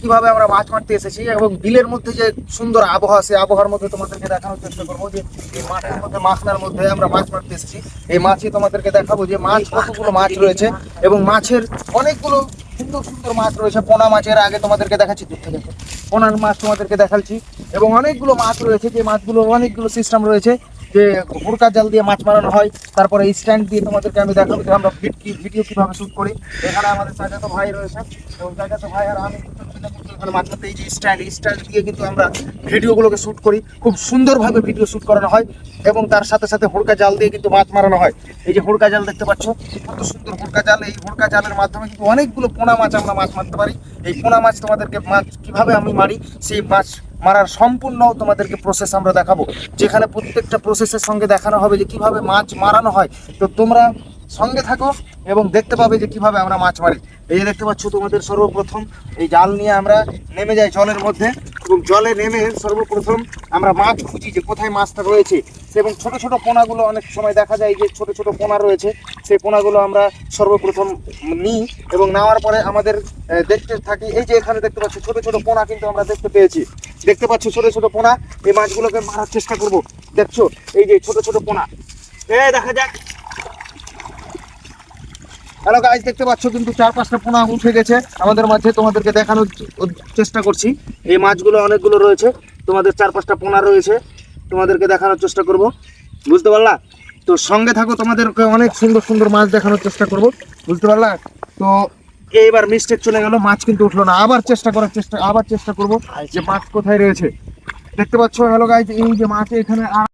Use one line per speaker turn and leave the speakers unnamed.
কীভাবে আমরা মাছ মারতে এসেছি এবং বিলের মধ্যে যে সুন্দর আবহাওয়া, সেই আবহাওয়ার মধ্যে তোমাদেরকে দেখানোর চেষ্টা করব যে এই মাঠের মধ্যে মাছনার মধ্যে আমরা মাছ মারতে এসেছি। এই মাছই তোমাদেরকে দেখাবো যে মাছ, কতগুলো মাছ রয়েছে এবং মাছের অনেকগুলো সুন্দর সুন্দর মাছ রয়েছে। পোনা মাছের আগে তোমাদেরকে দেখাচ্ছি, দূর থেকে। পোনার মাছ তোমাদেরকে দেখাচ্ছি এবং অনেকগুলো মাছ রয়েছে, যে মাছগুলো অনেকগুলো সিস্টেম রয়েছে। যে হুড়কা জাল দিয়ে মাছ মারানো হয়, তারপরে স্ট্যান্ড দিয়ে তোমাদেরকে আমি দেখাবো যে আমরা ভিডিও কীভাবে শুট করি। এখানে আমাদের চাচাতো ভাই রয়েছে। এবং চাচাতো ভাই আর আমি এখানে মাছ এই যে স্ট্যান্ড স্ট্যান্ড দিয়ে কিন্তু আমরা ভিডিওগুলোকে শুট করি। খুব সুন্দরভাবে ভিডিও শুট করানো হয় এবং তার সাথে সাথে হুড়কা জাল দিয়ে কিন্তু মাছ মারানো হয়। এই যে হুড়কা জাল দেখতে পাচ্ছ, কত সুন্দর হুড়কা জাল। এই হুড়কা জালের মাধ্যমে কিন্তু অনেকগুলো পোনা মাছ আমরা মাছ মারতে পারি। এই পোনা মাছ তোমাদেরকে মাছ কীভাবে আমি মারি, সেই মাছ মারার সম্পূর্ণ তোমাদেরকে প্রসেস আমরা দেখাবো। যেখানে প্রত্যেকটা প্রসেসের সঙ্গে দেখানো হবে যে কীভাবে মাছ মারানো হয়। তো তোমরা সঙ্গে থাকো এবং দেখতে পাবে যে কীভাবে আমরা মাছ মারি। এই যে দেখতে পাচ্ছ তোমাদের সর্বপ্রথম এই জাল নিয়ে আমরা নেমে যাই জলের মধ্যে এবং জলে নেমে সর্বপ্রথম আমরা মাছ খুঁজি যে কোথায় মাছটা রয়েছে। এবং ছোট ছোট পোনাগুলো অনেক সময় দেখা যায় যে ছোট ছোট পোনা রয়েছে। সেই পোনাগুলো আমরা সর্বপ্রথম নিই এবং নেওয়ার পরে আমাদের দেখতে থাকি এই যে এখানে দেখতে পাচ্ছ ছোট ছোট পোনা কিন্তু আমরা দেখতে পেয়েছি। দেখতে পাচ্ছ ছোট ছোট পোনা। এই মাছগুলোকে মারার চেষ্টা করব। দেখছ? এই যে ছোট ছোট পোনা। এ, দেখা যাক। হ্যালো গাইজ দেখতে পাচ্ছ কিন্তু চার পাঁচটা পোনা উঠে গেছে। আমাদের মাঝে তোমাদেরকে দেখানোর চেষ্টা করছি। এই মাছগুলো অনেকগুলো রয়েছে। তোমাদের চার পাঁচটা পোনা রয়েছে। তোমাদেরকে দেখানোর চেষ্টা করব। বুঝতে পারলা? তো সঙ্গে থাকো, তোমাদেরকে অনেক সুন্দর সুন্দর মাছ দেখানোর চেষ্টা করব। বুঝতে পারলা? তো এইবার মিস্টেক চলে গেল মাছ কিন্তু উঠল না। আবার চেষ্টা করার চেষ্টা আবার চেষ্টা করব যে মাছ কোথায় রয়েছে। দেখতে পাচ্ছ হ্যালো গাইজ এই যে মাছ এখানে